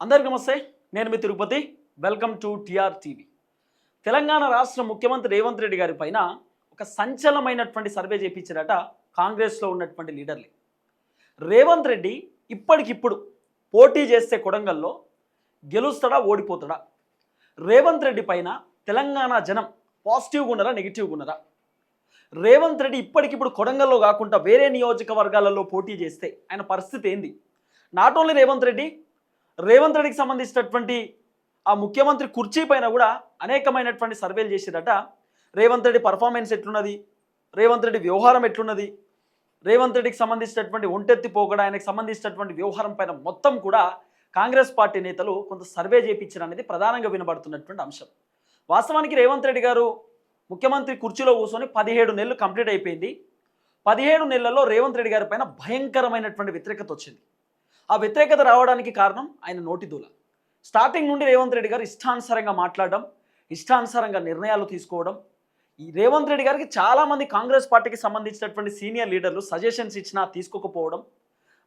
అందరికీ నమస్తే నేను మీ Tirupati. Welcome to TR TV Telangana రాష్ట్ర ముఖ్యమంత్రి రేవంత్ రెడ్డి గారి పైన ఒక సంచలనమైనటువంటి సర్వే చేయించారట కాంగ్రెస్లో ఉన్నటువంటి లీడర్లు. రేవంత్ రెడ్డి ఇప్పటికిప్పుడు పోటీ చేస్తే కొడంగల్లో గెలుస్తాడా ఓడిపోతాడా? రేవంత్ రెడ్డి పైన తెలంగాణ జనం పాజిటివ్గా ఉన్నారా నెగిటివ్గా ఉన్నారా? రేవంత్ రెడ్డి ఇప్పటికిప్పుడు కొడంగల్లో కాకుండా వేరే నియోజకవర్గాలలో పోటీ చేస్తే ఆయన పరిస్థితి ఏంది? నాట్ ఓన్లీ రేవంత్ రెడ్డి రేవంత్ రెడ్డికి సంబంధించినటువంటి ఆ ముఖ్యమంత్రి కుర్చీ పైన కూడా అనేకమైనటువంటి సర్వేలు చేసేదట. రేవంత్ రెడ్డి పర్ఫార్మెన్స్ ఎట్లున్నది? రేవంత్ రెడ్డి వ్యవహారం ఎట్లున్నది? రేవంత్ రెడ్డికి సంబంధించినటువంటి ఒంటెత్తి పోకడ ఆయనకు సంబంధించినటువంటి వ్యవహారం పైన మొత్తం కూడా కాంగ్రెస్ పార్టీ నేతలు కొంత సర్వే చేయించారు అనేది ప్రధానంగా వినబడుతున్నటువంటి అంశం. వాస్తవానికి రేవంత్ రెడ్డి గారు ముఖ్యమంత్రి కుర్చీలో కూర్చొని పదిహేడు నెలలు కంప్లీట్ అయిపోయింది. పదిహేడు నెలల్లో రేవంత్ రెడ్డి గారి పైన భయంకరమైనటువంటి వ్యతిరేకత వచ్చింది. ఆ వ్యతిరేకత రావడానికి కారణం ఆయన నోటి దూల. స్టార్టింగ్ నుండి రేవంత్ రెడ్డి గారు ఇష్టానుసారంగా మాట్లాడడం ఇష్టానుసారంగా నిర్ణయాలు తీసుకోవడం ఈ రేవంత్ రెడ్డి గారికి చాలామంది కాంగ్రెస్ పార్టీకి సంబంధించినటువంటి సీనియర్ లీడర్లు సజెషన్స్ ఇచ్చినా తీసుకోకపోవడం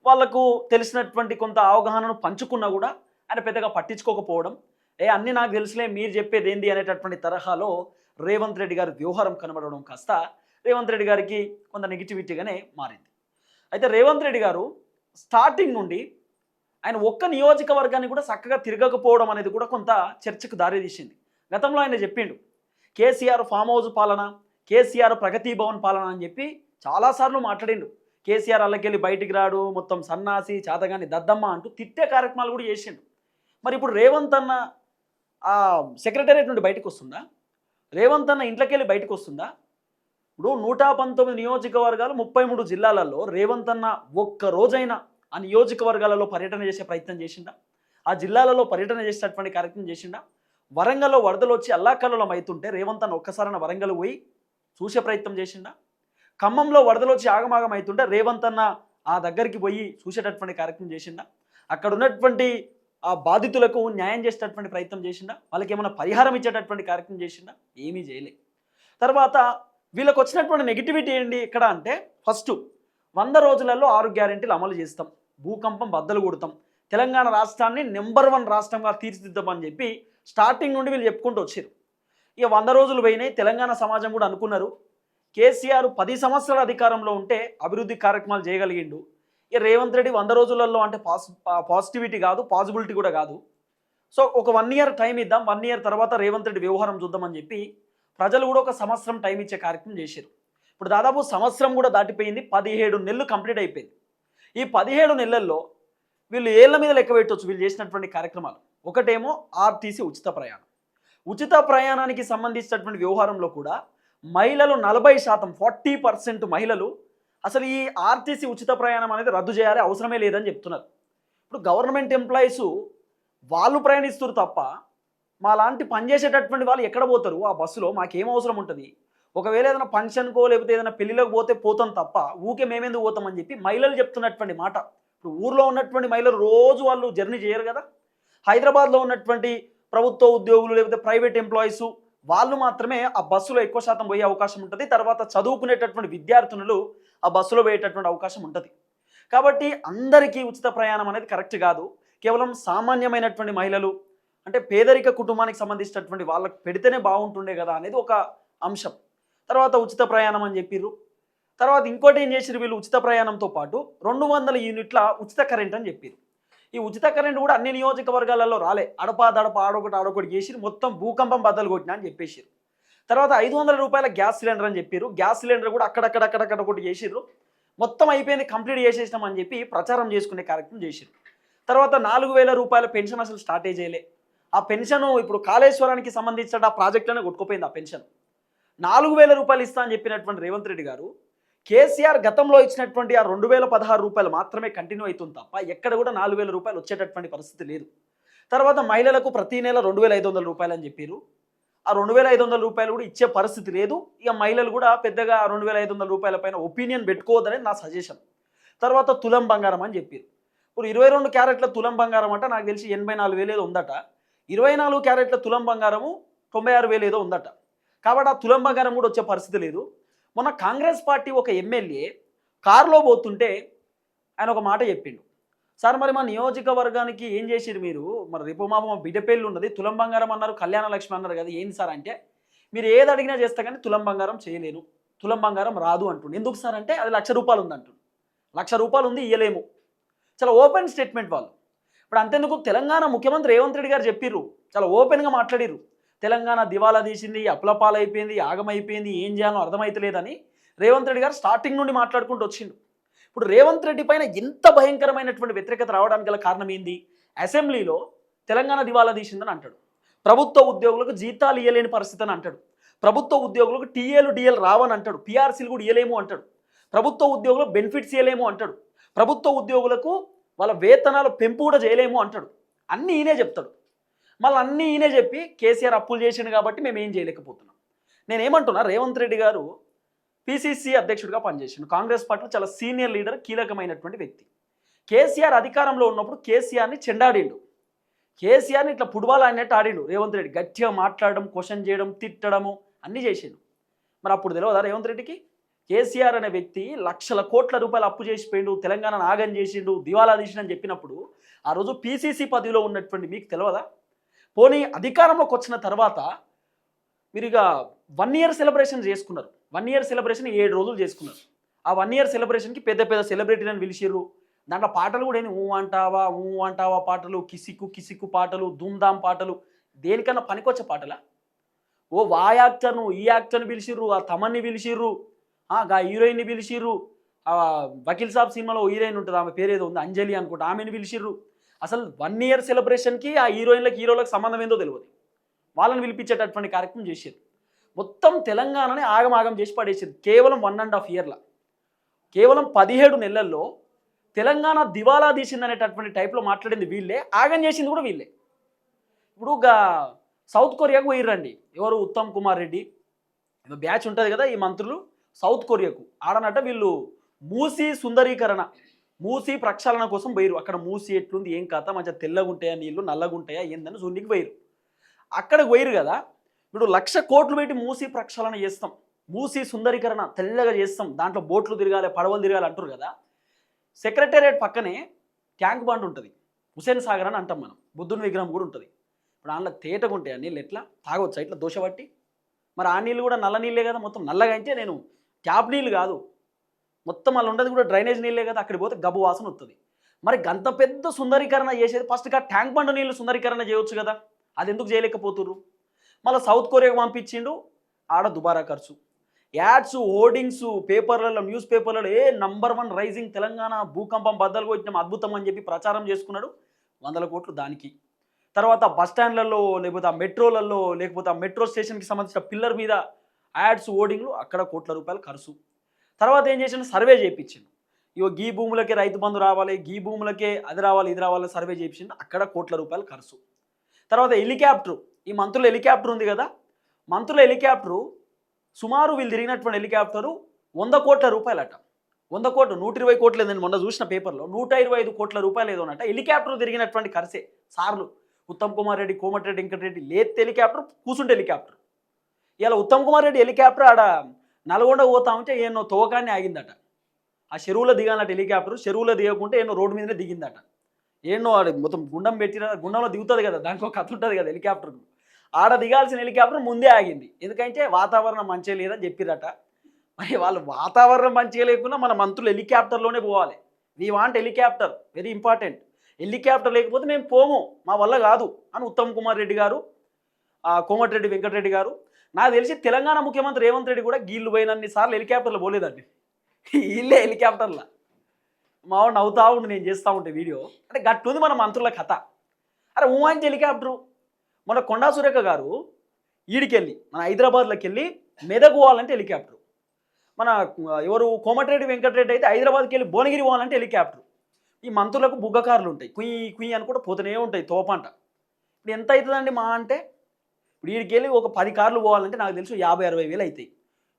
వాళ్ళకు తెలిసినటువంటి కొంత అవగాహనను పంచుకున్నా కూడా ఆయన పెద్దగా పట్టించుకోకపోవడం ఏ అన్నీ నాకు తెలుసులే మీరు చెప్పేది ఏంది? అనేటటువంటి తరహాలో రేవంత్ రెడ్డి గారి వ్యూహారం కనబడడం కాస్త రేవంత్ రెడ్డి గారికి కొంత నెగిటివిటీగానే మారింది. అయితే రేవంత్ రెడ్డి గారు స్టార్టింగ్ నుండి ఆయన ఒక్క నియోజకవర్గాన్ని కూడా చక్కగా తిరగకపోవడం అనేది కూడా కొంత చర్చకు దారితీసింది. గతంలో ఆయన చెప్పిండు కేసీఆర్ ఫామ్ హౌస్ పాలన కేసీఆర్ ప్రగతి భవన్ పాలన అని చెప్పి చాలాసార్లు మాట్లాడిండు. కేసీఆర్ అల్లకెళ్ళి బయటికి రాడు మొత్తం సన్నాసి చాతగాని దద్దమ్మ అంటూ తిట్టే కార్యక్రమాలు కూడా చేసిండు. మరి ఇప్పుడు రేవంత్ అన్న ఆ సెక్రటేరియట్ నుండి బయటకు వస్తుందా? రేవంత్ అన్న ఇంట్లోకి వెళ్ళి బయటకు వస్తుందా? ఇప్పుడు నూట పంతొమ్మిది నియోజకవర్గాలు ముప్పై మూడు జిల్లాలలో రేవంత్ అన్న ఒక్క రోజైనా ఆ నియోజకవర్గాలలో పర్యటన చేసే ప్రయత్నం చేసిండా? ఆ జిల్లాలలో పర్యటన చేసేటటువంటి కార్యక్రమం చేసిండా? వరంగల్లో వరదలు వచ్చి అల్లాకల్లోలం అవుతుంటే రేవంత్ అన్న ఒక్కసారైనా వరంగల్ పోయి చూసే ప్రయత్నం చేసిండా? ఖమ్మంలో వరదలు వచ్చి ఆగమాగం అవుతుంటే రేవంత్ అన్న ఆ దగ్గరికి పోయి చూసేటటువంటి కార్యక్రమం చేసిండా? అక్కడ ఉన్నటువంటి ఆ బాధితులకు న్యాయం చేసేటటువంటి ప్రయత్నం చేసిండా? వాళ్ళకి ఏమైనా పరిహారం ఇచ్చేటటువంటి కార్యక్రమం చేసిండా? ఏమీ చేయలే. తర్వాత వీళ్ళకి వచ్చినటువంటి నెగిటివిటీ ఏంటి ఇక్కడ అంటే ఫస్ట్ వంద రోజులలో ఆరు గ్యారెంటీలు అమలు చేస్తాం. భూకంపం బద్దలు కొడతాం. తెలంగాణ రాష్ట్రాన్ని నెంబర్ వన్ రాష్ట్రంగా తీర్చిదిద్దామని చెప్పి స్టార్టింగ్ నుండి వీళ్ళు చెప్పుకుంటూ వచ్చారు. ఇక వంద రోజులు పోయినాయి తెలంగాణ సమాజం కూడా అనుకున్నారు. కేసీఆర్ పది సంవత్సరాల అధికారంలో ఉంటే అభివృద్ధి కార్యక్రమాలు చేయగలిగిండు. ఇక రేవంత్ రెడ్డి వంద రోజులలో అంటే పాజిటివిటీ కాదు పాజిబిలిటీ కూడా కాదు. సో ఒక వన్ ఇయర్ టైం ఇద్దాం వన్ ఇయర్ తర్వాత రేవంత్ రెడ్డి వ్యవహారం చూద్దామని చెప్పి ప్రజలు కూడా ఒక సంవత్సరం టైం ఇచ్చే కార్యక్రమం చేశారు. ఇప్పుడు దాదాపు సంవత్సరం కూడా దాటిపోయింది పదిహేడు నెలలు కంప్లీట్ అయిపోయింది. ఈ పదిహేడు నెలల్లో వీళ్ళు ఏళ్ళ మీద లెక్క పెట్టవచ్చు వీళ్ళు చేసినటువంటి కార్యక్రమాలు. ఒకటేమో ఆర్టీసీ ఉచిత ప్రయాణం. ఉచిత ప్రయాణానికి సంబంధించినటువంటి వ్యవహారంలో కూడా మహిళలు నలభై శాతం ఫార్టీ పర్సెంట్ మహిళలు అసలు ఈ ఆర్టీసీ ఉచిత ప్రయాణం అనేది రద్దు చేయాలి అవసరమే లేదని చెప్తున్నారు. ఇప్పుడు గవర్నమెంట్ ఎంప్లాయీసు వాళ్ళు ప్రయాణిస్తారు తప్ప మా లాంటి పనిచేసేటటువంటి వాళ్ళు ఎక్కడ పోతారు? ఆ బస్సులో మాకేం అవసరం ఉంటుంది? ఒకవేళ ఏదైనా ఫంక్షన్కో లేకపోతే ఏదైనా పెళ్ళిలోకి పోతే పోతాం తప్ప ఊకే మేమెందుకు పోతామని చెప్పి మహిళలు చెప్తున్నటువంటి మాట. ఇప్పుడు ఊర్లో ఉన్నటువంటి మహిళలు రోజు వాళ్ళు జర్నీ చేయరు కదా? హైదరాబాద్లో ఉన్నటువంటి ప్రభుత్వ ఉద్యోగులు లేకపోతే ప్రైవేట్ ఎంప్లాయీస్ వాళ్ళు మాత్రమే ఆ బస్సులో ఎక్కువ శాతం పోయే అవకాశం ఉంటుంది. తర్వాత చదువుకునేటటువంటి విద్యార్థినులు ఆ బస్సులో పోయేటటువంటి అవకాశం ఉంటుంది. కాబట్టి అందరికీ ఉచిత ప్రయాణం అనేది కరెక్ట్ కాదు. కేవలం సామాన్యమైనటువంటి మహిళలు అంటే పేదరిక కుటుంబానికి సంబంధించినటువంటి వాళ్ళకి పెడితేనే బాగుంటుండే కదా అనేది ఒక అంశం. తర్వాత ఉచిత ప్రయాణం అని చెప్పిర్రు. తర్వాత ఇంకోటి ఏం చేసిరు వీళ్ళు ఉచిత ప్రయాణంతో పాటు రెండు వందల యూనిట్ల ఉచిత కరెంట్ అని చెప్పారు ఈ ఉచిత కరెంట్ కూడా అన్ని నియోజకవర్గాలలో రాలే. అడపా దడప ఆడొకటి ఆడొకటి చేసి మొత్తం భూకంపం బద్దలు కొట్టినా అని చెప్పేసారు తర్వాత ఐదు వందల రూపాయల గ్యాస్ సిలిండర్ అని చెప్పారు గ్యాస్ సిలిండర్ కూడా అక్కడక్కడక్కడక్కడ ఒకటి చేసిర్రు. మొత్తం అయిపోయింది కంప్లీట్ చేసేసినాం అని చెప్పి ప్రచారం చేసుకునే కార్యక్రమం చేసిరు తర్వాత నాలుగు వేల రూపాయల పెన్షన్ అసలు స్టార్టే చేయలే ఆ పెన్షన్ ఇప్పుడు కాళేశ్వరానికి సంబంధించిన ఆ ప్రాజెక్టులోనే కొట్టుకుపోయింది ఆ పెన్షన్. నాలుగు వేల రూపాయలు ఇస్తా అని చెప్పినటువంటి రేవంత్ రెడ్డి గారు కేసీఆర్ గతంలో ఇచ్చినటువంటి ఆ రెండు వేల పదహారు రూపాయలు మాత్రమే కంటిన్యూ అవుతుంది తప్ప ఎక్కడ కూడా నాలుగు వేల రూపాయలు వచ్చేటటువంటి పరిస్థితి లేదు. తర్వాత మహిళలకు ప్రతి నెల రెండు వేల ఐదు వందల రూపాయలు అని చెప్పారు ఆ రెండు వేల ఐదు వందల రూపాయలు కూడా ఇచ్చే పరిస్థితి లేదు. ఇక మహిళలు కూడా పెద్దగా రెండు వేల ఐదు వందల రూపాయల పైన ఒపీనియన్ పెట్టుకోవద్దనేది నా సజెషన్. తర్వాత తులం బంగారం అని చెప్పారు ఇప్పుడు ఇరవై రెండు క్యారెట్ల తులం బంగారం అంటే నాకు తెలిసి ఎనభై నాలుగు వేలు ఉందట. ఇరవై నాలుగు క్యారెట్ల తులం బంగారము తొంభై ఆరు వేలు ఏదో ఉందట. కాబట్టి ఆ తులం బంగారం కూడా వచ్చే పరిస్థితి లేదు. మొన్న కాంగ్రెస్ పార్టీ ఒక ఎమ్మెల్యే కారులో పోతుంటే ఆయన ఒక మాట చెప్పిండు. సార్ మరి మా నియోజకవర్గానికి ఏం చేసిరు మీరు? మరి రేపు మా బిడ్డ పెళ్ళి ఉన్నది తులం బంగారం అన్నారు కళ్యాణ లక్ష్మి అన్నారు కదా ఏంది సార్ అంటే మీరు ఏది అడిగినా చేస్తా కానీ తులం బంగారం చేయలేను తులం బంగారం రాదు అంటుండు. ఎందుకు సార్ అంటే అది లక్ష రూపాయలు ఉంది అంటుండు. లక్ష రూపాయలు ఉంది ఇయ్యలేము. చాలా ఓపెన్ స్టేట్మెంట్ వాళ్ళు. ఇప్పుడు అంతెందుకు? తెలంగాణ ముఖ్యమంత్రి రేవంత్ రెడ్డి గారు చెప్పిర్రు. చాలా ఓపెన్గా మాట్లాడిర్రు. తెలంగాణ దివాలా తీసింది అప్లపాలైపోయింది ఆగమైపోయింది ఏం చేయాలో అర్థమైతలేదని రేవంత్ రెడ్డి గారు స్టార్టింగ్ నుండి మాట్లాడుకుంటూ వచ్చిండు. ఇప్పుడు రేవంత్ రెడ్డి పైన ఎంత భయంకరమైనటువంటి వ్యతిరేకత రావడానికి గల కారణం ఏంది? అసెంబ్లీలో తెలంగాణ దివాలా తీసిందని అంటాడు. ప్రభుత్వ ఉద్యోగులకు జీతాలు ఇవ్వలేని పరిస్థితి అని అంటాడు. ప్రభుత్వ ఉద్యోగులకు టీఏలు డిఎల్ రావని అంటాడు. పీఆర్సీలు కూడా ఇవ్వలేము అంటాడు. ప్రభుత్వ ఉద్యోగులకు బెనిఫిట్స్ ఇవ్వలేము అంటాడు. ప్రభుత్వ ఉద్యోగులకు వాళ్ళ వేతనాలు పెంపు కూడా చేయలేము అంటాడు. అన్నీ ఈయనే చెప్తాడు. మళ్ళీ అన్నీ ఈయనే చెప్పి కేసీఆర్ అప్పులు చేసిండు కాబట్టి మేము ఏం చేయలేకపోతున్నాం. నేనేమంటున్నా రేవంత్ రెడ్డి గారు పిసిసి అధ్యక్షుడిగా పనిచేసిండు. కాంగ్రెస్ పార్టీలో చాలా సీనియర్ లీడర్ కీలకమైనటువంటి వ్యక్తి. కేసీఆర్ అధికారంలో ఉన్నప్పుడు కేసీఆర్ని చెండాడిండు. కేసీఆర్ని ఇట్లా ఫుట్బాల్ అన్నట్టు ఆడిండు. రేవంత్ రెడ్డి గట్టిగా మాట్లాడడం క్వశ్చన్ చేయడం తిట్టడము అన్నీ చేసిండు. మరి అప్పుడు తెలియదా రేవంత్ రెడ్డికి? కేసీఆర్ అనే వ్యక్తి లక్షల కోట్ల రూపాయలు అప్పు చేసిపోయిండు తెలంగాణ నాగం చేసిండు దివాలా తీసిండని చెప్పినప్పుడు ఆ రోజు పీసీసీ పదవిలో ఉన్నటువంటి మీకు తెలియదా పోనీ అధికారంలోకి వచ్చిన తర్వాత మీరు ఇక వన్ ఇయర్ సెలబ్రేషన్ చేసుకున్నారు. వన్ ఇయర్ సెలబ్రేషన్ ఏడు రోజులు చేసుకున్నారు. ఆ వన్ ఇయర్ సెలబ్రేషన్కి పెద్ద పెద్ద సెలబ్రిటీలను పిలిచిర్రు. దాంట్లో పాటలు కూడా ఏంది ఊ అంటావా ఊ అంటావా పాటలు కిసిక్కు కిసిక్కు పాటలు ధూమ్ధాం పాటలు దేనికన్నా పనికొచ్చే పాటలా? ఓ వా యాక్టర్ను ఈ యాక్టర్ని పిలిచిర్రు ఆ తమన్ని పిలిచిర్రు. గా హీరోయిన్ని పిలిచిర్రు. ఆ వకీల్ సాబ్ సినిమాలో హీరోయిన్ ఉంటుంది ఆమె పేరు ఏదో ఉంది అంజలి అనుకుంటా ఆమెను పిలిచిర్రు. అసలు వన్ ఇయర్ సెలబ్రేషన్కి ఆ హీరోయిన్లకు హీరోలకు సంబంధం ఏందో తెలియదు వాళ్ళని పిలిపించేటటువంటి కార్యక్రమం చేశారు మొత్తం తెలంగాణని ఆగమాగం చేసి పడేసారు కేవలం వన్ అండ్ హాఫ్ ఇయర్లో కేవలం పదిహేడు నెలల్లో తెలంగాణ దివాలా తీసిందనేటటువంటి టైప్లో మాట్లాడింది వీళ్ళే ఆగం చేసింది కూడా వీళ్ళే. ఇప్పుడు సౌత్ కొరియాకు పోయిర్రండి ఎవరు ఉత్తమ్ కుమార్ రెడ్డి. బ్యాచ్ ఉంటుంది కదా ఈ మంత్రులు. సౌత్ కొరియాకు. ఆడనట వీళ్ళు మూసి సుందరీకరణ మూసి ప్రక్షాళన కోసం పోయిరు అక్కడ మూసి ఎట్లుంది ఏం కథ మంచిగా తెల్లగా ఉంటాయా నీళ్ళు నల్లగా ఉంటాయా ఏందని సున్నికి పోయిరు అక్కడికి పోయిరు కదా ఇప్పుడు లక్ష కోట్లు పెట్టి మూసి ప్రక్షాళన చేస్తాం. మూసి సుందరీకరణ తెల్లగా చేస్తాం. దాంట్లో బోట్లు తిరగాలి పడవలు తిరగాలి అంటారు కదా. సెక్రటేరియట్ పక్కనే ట్యాంక్ బండ్ ఉంటుంది. హుసేన్ సాగర్ అని అంటాం మనం. బుద్ధుని విగ్రహం కూడా ఉంటుంది. ఇప్పుడు అందులో తేటగా ఆ నీళ్ళు ఎట్లా? తాగొచ్చా? ఇట్లా దోశ పట్టి? మరి ఆ నీళ్ళు కూడా నల్ల నీళ్ళే కదా మొత్తం నల్లగా అయితే నేను ట్యాప్ నీళ్ళు కాదు. మొత్తం అలా ఉండదు కూడా డ్రైనేజ్ నీళ్ళే కదా అక్కడికి పోతే గబ్బు వాసన వస్తుంది మరి గంత పెద్ద సుందరీకరణ చేసేది ఫస్ట్గా ట్యాంక్ బండ్ నీళ్ళు సుందరీకరణ చేయొచ్చు కదా అది ఎందుకు చేయలేకపోతుర్రు? మళ్ళీ సౌత్ కొరియాకు పంపించిండు ఆడ దుబారా ఖర్చు. యాడ్స్ హోర్డింగ్స్ పేపర్లలో న్యూస్ పేపర్లలో ఏ నంబర్ వన్ రైజింగ్ తెలంగాణ భూకంపం బద్దలు కొట్టిన అద్భుతం అని చెప్పి ప్రచారం చేసుకున్నాడు వందల కోట్లు దానికి. తర్వాత బస్ స్టాండ్లలో లేకపోతే ఆ మెట్రోలలో లేకపోతే ఆ మెట్రో స్టేషన్కి సంబంధించిన పిల్లర్ మీద యాడ్స్ ఓడింగ్లు అక్కడ కోట్ల రూపాయలు ఖర్చు. తర్వాత ఏం చేసిండు? సర్వే చేయించిండు ఇగో గీ భూములకే రైతు బంధు రావాలి గీ భూములకే అది రావాలి ఇది రావాలి సర్వే చేయించిండు అక్కడ కోట్ల రూపాయలు ఖర్చు. తర్వాత హెలికాప్టర్. ఈ మంత్రుల హెలికాప్టర్ ఉంది కదా? మంత్రుల హెలికాప్టరు సుమారు వీళ్ళు తిరిగినటువంటి హెలికాప్టరు వంద కోట్ల రూపాయలట. వంద కోట్లు నూట ఇరవై కోట్లు ఏదండి మొన్న చూసిన పేపర్లో నూట ఇరవై ఐదు కోట్ల రూపాయలు ఏదో అనట హెలికాప్టర్ తిరిగినటువంటి ఖర్చే. సార్లు ఉత్తమ్ కుమార్ రెడ్డి కోమటిరెడ్డి వెంకటరెడ్డి లేత్ హెలికాప్టర్ కూసుంటే హెలికాప్టర్. ఇలా ఉత్తమ్ కుమార్ రెడ్డి హెలికాప్టర్ ఆడ నల్గొండ పోతా ఉంటే ఏమో తోకాన్ని ఆగిందట. ఆ చెరువులో దిగాలట హెలికాప్టర్ చెరువులో దిగకుంటే ఏమో రోడ్డు మీదనే దిగిందట. ఏమో ఆడ మొత్తం గుండం పెట్టిన గుండంలో దిగుతుంది కదా దానికి ఒక కథ ఉంటుంది కదా హెలికాప్టర్ ఆడ దిగాల్సిన హెలికాప్టర్ ముందే ఆగింది. ఎందుకంటే వాతావరణం మంచిగా లేదని చెప్పిరట. మరి వాళ్ళు వాతావరణం మంచిగా లేకుండా మన మంత్రులు హెలికాప్టర్లోనే పోవాలి. We want helicopter very important helicopter లేకపోతే మేము పోము మా వల్ల కాదు అని ఉత్తమ్ కుమార్ రెడ్డి గారు ఆ, కోమటిరెడ్డి వెంకటరెడ్డి గారు నాకు తెలిసి తెలంగాణ ముఖ్యమంత్రి రేవంత్ రెడ్డి కూడా గీళ్ళు పోయినన్ని సార్లు హెలికాప్టర్లు పోలేదండి. వీళ్ళే హెలికాప్టర్లా. మావాడు నవ్వుతా ఉండి నేను చేస్తూ ఉంటే వీడియో. అంటే గట్టుంది మన మంత్రుల కథ. అరే ఊహాంచి హెలికాప్టరు. మన కొండా సురేఖ గారు ఈడికెళ్ళి మన హైదరాబాద్లోకి వెళ్ళి మెదక్ పోవాలంటే హెలికాప్టర్. మన ఎవరు కోమటిరెడ్డి వెంకటరెడ్డి అయితే హైదరాబాద్కి వెళ్ళి భువనగిరి పోవాలంటే హెలికాప్టర్. ఈ మంత్రులకు బుగ్గకారులు ఉంటాయి. కుయ్యి కుయ్యి అని కూడా పోతూనే ఉంటాయి తోపంట. ఇప్పుడు ఎంత అవుతుందండి మా అంటే ఇప్పుడు వీడికి వెళ్ళి ఒక పది కార్లు పోవాలంటే నాకు తెలుసు యాభై అరవై వేలు అవుతాయి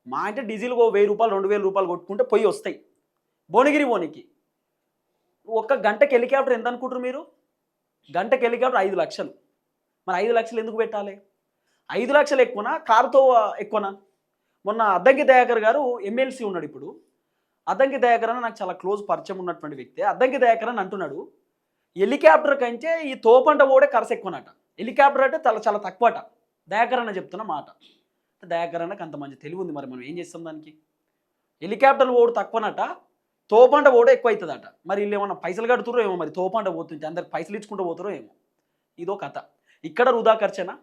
మా అంటే డీజిల్ ఓ వెయ్యి రూపాయలు రెండు వేల రూపాయలు కొట్టుకుంటే పొయ్యి వస్తాయి. భువనగిరి పోనీకి. ఒక్క గంటకి హెలికాప్టర్ ఎంత అనుకుంటారు మీరు? గంటకి హెలికాప్టర్ ఐదు లక్షలు. మరి ఐదు లక్షలు ఎందుకు పెట్టాలి? ఐదు లక్షలు ఎక్కువనా? కారుతో ఎక్కువనా? మొన్న అద్దంకి దయాకర్ గారు ఎమ్మెల్సీ ఉన్నాడు ఇప్పుడు. అద్దంకి దయాకర్ అని నాకు చాలా క్లోజ్ పరిచయం ఉన్నటువంటి వ్యక్తి. అద్దంకి దయాకర్ అని అంటున్నాడు హెలికాప్టర్ కంటే ఈ తోపంట పోడే ఖర్చు ఎక్కువనట. హెలికాప్టర్ అంటే చాలా చాలా తక్కువట. దయాకరణ చెప్తున్న మాట. దయాకర్ అంత మంచి తెలివి ఉంది మరి మనం ఏం చేస్తాం దానికి? హెలికాప్టర్ ఓడు తక్కువనట తోపంట ఓడు ఎక్కువ అవుతుందట మరి వీళ్ళు ఏమన్నా పైసలు కడుతురో ఏమో మరి తోపంట పోతుంటే అందరికి పైసలు ఇచ్చుకుంటూ పోతారో ఏమో. ఇదో కథ. ఇక్కడ వృధా ఖర్చేనా?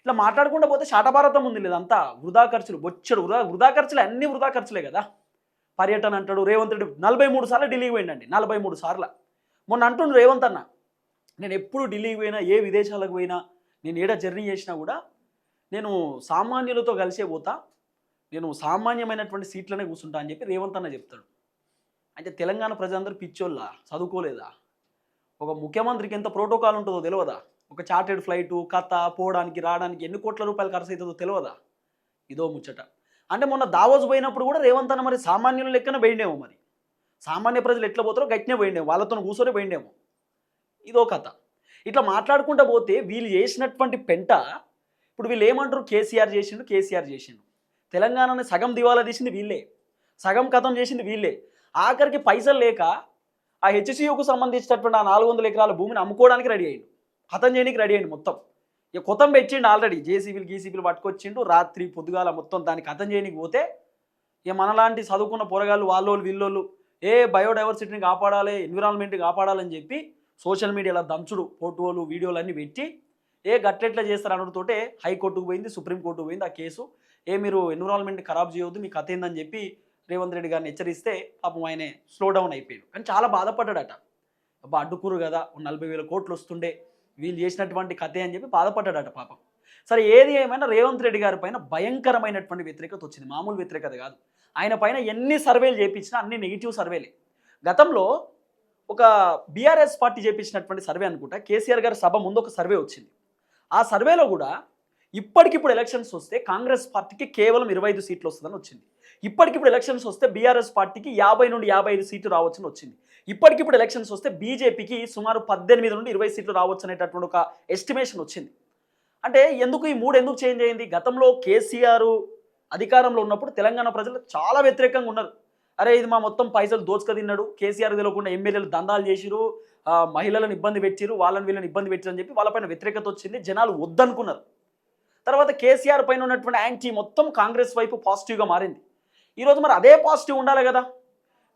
ఇట్లా మాట్లాడకుండా పోతే శాటభారతం ఉంది లేదంతా వృధా ఖర్చులు బొచ్చడు వృధా వృధా ఖర్చులు అన్ని వృధా ఖర్చులే కదా. పర్యటన అంటాడు రేవంత్ రెడ్డి నలభై మూడు సార్లు ఢిల్లీకి పోయిండండి నలభై మూడు సార్లు. మొన్న అంటుండు రేవంత్ అన్న నేను ఎప్పుడు ఢిల్లీకి పోయినా ఏ విదేశాలకు పోయినా నేను ఏడ జర్నీ చేసినా కూడా నేను సామాన్యులతో కలిసే పోతా నేను సామాన్యమైనటువంటి సీట్లనే కూర్చుంటా అని చెప్పి రేవంత్ అన్న చెప్తాడు. అంటే తెలంగాణ ప్రజలందరూ పిచ్చోళ్ళా? చదువుకోలేదా? ఒక ముఖ్యమంత్రికి ఎంత ప్రోటోకాల్ ఉంటుందో తెలియదా ఒక చార్టెడ్ ఫ్లైటు కథ పోవడానికి రావడానికి ఎన్ని కోట్ల రూపాయలు ఖర్చు అవుతుందో తెలియదా ఇదో ముచ్చట. అంటే మొన్న దావోస్ పోయినప్పుడు కూడా రేవంత్ అన్న మరి సామాన్యుల లెక్కన పోయిండేమో మరి. సామాన్య ప్రజలు ఎట్లా పోతారో గట్టినే పోయిండేమో వాళ్ళతో కూర్చొని పోయిండేమో. ఇదో కథ. ఇట్లా మాట్లాడుకుంటూ పోతే వీళ్ళు చేసినటువంటి పెంట ఇప్పుడు వీళ్ళు ఏమంటారు? కేసీఆర్ చేసిండు కేసీఆర్ చేసిండు. తెలంగాణని సగం దివాలా తీసింది వీళ్ళే. సగం కథం చేసింది వీళ్ళే. ఆఖరికి పైసలు లేక ఆ హెచ్సియుకు సంబంధించినటువంటి ఆ నాలుగు వందల ఎకరాల భూమిని అమ్ముకోవడానికి రెడీ అయ్యిండు. హతం చేయడానికి రెడీ అయ్యిండు మొత్తం. ఇక కొత్తం పెట్టిండు ఆల్రెడీ. జేసీబీలు గీసీబీలు పట్టుకొచ్చిండు. రాత్రి పొద్దుగాల మొత్తం దానికి హతం చేయడానికి పోతే ఇక మనలాంటి చదువుకున్న పొరగాళ్ళు వాళ్ళోళ్ళు వీళ్ళోళ్ళు ఏ బయోడైవర్సిటీని కాపాడాలి ఎన్విరాన్మెంట్ని కాపాడాలని చెప్పి సోషల్ మీడియాలో దంచుడు ఫోటోలు వీడియోలు అన్నీ పెట్టి ఏ గట్లెట్లా చేస్తారు అనడంతోటే హైకోర్టుకు పోయింది సుప్రీంకోర్టుకు పోయింది ఆ కేసు. ఏ మీరు ఎన్విరాన్మెంట్ ఖరాబ్ చేయొద్దు మీ కథ ఏందని చెప్పి రేవంత్ రెడ్డి గారిని హెచ్చరిస్తే పాపం ఆయన స్లో డౌన్ అయిపోయాడు. కానీ చాలా బాధపడ్డాడట. అబ్బా అడ్డుకురు కదా నలభై వేల కోట్లు వస్తుండే వీళ్ళు చేసినటువంటి కథే అని చెప్పి బాధపడ్డాడట పాపం. సరే ఏది ఏమైనా రేవంత్ రెడ్డి గారి పైన భయంకరమైనటువంటి వ్యతిరేకత వచ్చింది. మామూలు వ్యతిరేకత కాదు. ఆయన పైన ఎన్ని సర్వేలు చేపించినా అన్ని నెగిటివ్ సర్వేలే. గతంలో ఒక బీఆర్ఎస్ పార్టీ చేపించినటువంటి సర్వే అనుకుంటా కేసీఆర్ గారి సభ ముందు ఒక సర్వే వచ్చింది. ఆ సర్వేలో కూడా ఇప్పటికిప్పుడు ఎలక్షన్స్ వస్తే కాంగ్రెస్ పార్టీకి కేవలం ఇరవై ఐదు సీట్లు వస్తుందని వచ్చింది. ఇప్పటికిప్పుడు ఎలక్షన్స్ వస్తే బీఆర్ఎస్ పార్టీకి యాభై నుండి యాభై ఐదు సీట్లు రావచ్చని వచ్చింది. ఇప్పటికిప్పుడు ఎలక్షన్స్ వస్తే బీజేపీకి సుమారు పద్దెనిమిది నుండి ఇరవై సీట్లు రావచ్చు అనేటటువంటి ఒక ఎస్టిమేషన్ వచ్చింది. అంటే ఎందుకు ఈ మూడు ఎందుకు చేంజ్ అయింది? గతంలో కేసీఆర్ అధికారంలో ఉన్నప్పుడు తెలంగాణ ప్రజలు చాలా వ్యతిరేకంగా ఉన్నారు. అరే ఇది మా మొత్తం పైసలు దోచుక తిన్నాడు. కేసీఆర్ తెలియకుండా ఎమ్మెల్యేలు దందాలు చేసిరు మహిళలను ఇబ్బంది పెట్టిరు వాళ్ళని వీళ్ళని ఇబ్బంది పెట్టిరు అని చెప్పి వాళ్ళపైన వ్యతిరేకత వచ్చింది. జనాలు వద్దనుకున్నారు. తర్వాత కేసీఆర్ పైన ఉన్నటువంటి యాంటీ మొత్తం కాంగ్రెస్ వైపు పాజిటివ్గా మారింది. ఈరోజు మరి అదే పాజిటివ్ ఉండాలి కదా.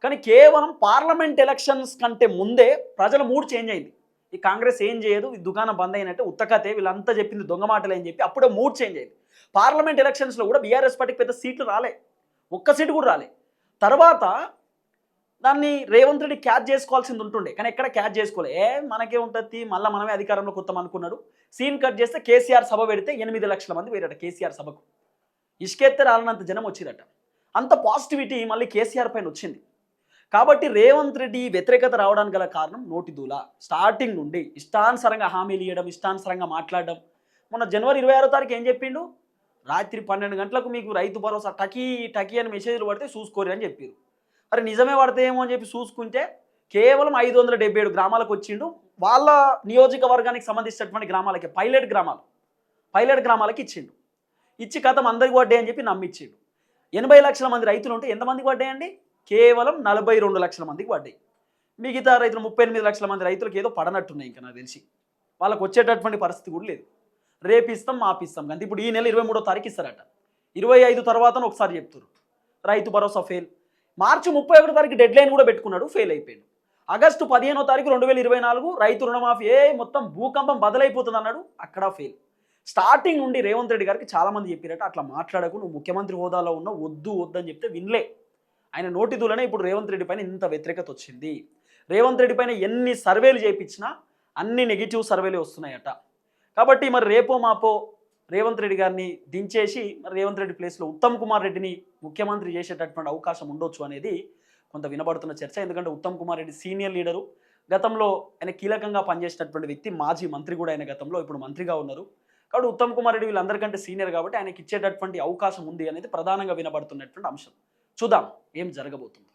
కానీ కేవలం పార్లమెంట్ ఎలక్షన్స్ కంటే ముందే ప్రజల మూడ్ చేంజ్ అయింది. ఈ కాంగ్రెస్ ఏం చేయదు? ఈ దుకాణం బంద్ అయినట్టే ఉత్తకతే వీళ్ళంతా చెప్పింది దొంగ మాటలే అని చెప్పి అప్పుడే మూడ్ చేంజ్ అయింది. పార్లమెంట్ ఎలక్షన్స్లో కూడా బీఆర్ఎస్ పార్టీకి పెద్ద సీట్లు రాలే. ఒక్క సీటు కూడా రాలే. తర్వాత దాన్ని రేవంత్ రెడ్డి క్యాచ్ చేసుకోవాల్సింది ఉంటుండే. కానీ ఎక్కడ క్యాచ్ చేసుకోలే. మనకే ఉంటుంది మళ్ళీ మనమే అధికారంలో కొత్తం అనుకున్నాడు సీన్ కట్ చేస్తే కేసీఆర్ సభ పెడితే ఎనిమిది లక్షల మంది వేరట కేసీఆర్ సభకు. ఇష్కెత్తే రాలనంత జనం వచ్చిరట. అంత పాజిటివిటీ మళ్ళీ కేసీఆర్ పైన వచ్చింది. కాబట్టి రేవంత్ రెడ్డి వ్యతిరేకత రావడానికి గల కారణం నోటి దూల. స్టార్టింగ్ నుండి ఇష్టానుసరంగా హామీలు ఇవ్వడం ఇష్టానుసరంగా మాట్లాడడం. మొన్న జనవరి ఇరవై ఆరో తారీఖు ఏం చెప్పిండు? రాత్రి పన్నెండు గంటలకు మీకు రైతు భరోసా టకీ టకీ అని మెసేజ్లు పడితే చూసుకోరు అని చెప్పారు అరే నిజమే పడతాయేమో అని చెప్పి చూసుకుంటే కేవలం ఐదు వందల డెబ్బై ఏడు గ్రామాలకు వచ్చిండు. వాళ్ళ నియోజకవర్గానికి సంబంధించినటువంటి గ్రామాలకి పైలట్ గ్రామాలు పైలట్ గ్రామాలకి ఇచ్చిండు. ఇచ్చి కథం అందరికి పడ్డాయి అని చెప్పి నమ్మిచ్చిండు. ఎనభై లక్షల మంది రైతులు ఉంటే ఎంతమందికి పడ్డాయండి కేవలం నలభై రెండు లక్షల మందికి పడ్డాయి. మిగతా రైతులు ముప్పై ఎనిమిది లక్షల మంది రైతులకు ఏదో పడనట్టున్నాయి ఇంకా నాకు తెలిసి. వాళ్ళకు వచ్చేటటువంటి పరిస్థితి కూడా లేదు. రేపు ఇస్తాం మాపిస్తాం. కానీ ఇప్పుడు ఈ నెల ఇరవై మూడో తారీఖు ఇస్తారట. ఇరవై ఐదు తర్వాత ఒకసారి చెప్తారు రైతు భరోసా ఫెయిల్ మార్చి ముప్పై ఒకటో తారీఖు డెడ్ లైన్ కూడా పెట్టుకున్నాడు ఫెయిల్ అయిపోయాడు. ఆగస్టు పదిహేనో తారీఖు రెండు వేల ఇరవై నాలుగు రైతు రుణమాఫీ ఏ మొత్తం భూకంపం బదలైపోతుంది అన్నాడు అక్కడ ఫెయిల్ స్టార్టింగ్ నుండి రేవంత్ రెడ్డి గారికి చాలామంది చెప్పారట అట్లా మాట్లాడకు నువ్వు ముఖ్యమంత్రి హోదాలో ఉన్న వద్దు వద్దని చెప్తే వినలే. ఆయన నోటిదులనే ఇప్పుడు రేవంత్ రెడ్డి పైన ఇంత వ్యతిరేకత వచ్చింది. రేవంత్ రెడ్డి పైన ఎన్ని సర్వేలు చేయించినా అన్ని నెగిటివ్ సర్వేలే వస్తున్నాయట. కాబట్టి మరి రేపో మాపో రేవంత్ రెడ్డి గారిని దించేసి మరి రేవంత్ రెడ్డి ప్లేస్లో ఉత్తమ్ కుమార్ రెడ్డిని ముఖ్యమంత్రి చేసేటటువంటి అవకాశం ఉండొచ్చు అనేది కొంత వినబడుతున్న చర్చ. ఎందుకంటే ఉత్తమ్ కుమార్ రెడ్డి సీనియర్ లీడరు. గతంలో ఆయన కీలకంగా పనిచేసినటువంటి వ్యక్తి మాజీ మంత్రి కూడా ఆయన గతంలో ఇప్పుడు మంత్రిగా ఉన్నారు. కాబట్టి ఉత్తమ్ కుమార్ రెడ్డి వీళ్ళందరికంటే సీనియర్ కాబట్టి ఆయనకి ఇచ్చేటటువంటి అవకాశం ఉంది అనేది ప్రధానంగా వినబడుతున్నటువంటి అంశం. చూద్దాం ఏం జరగబోతుంది.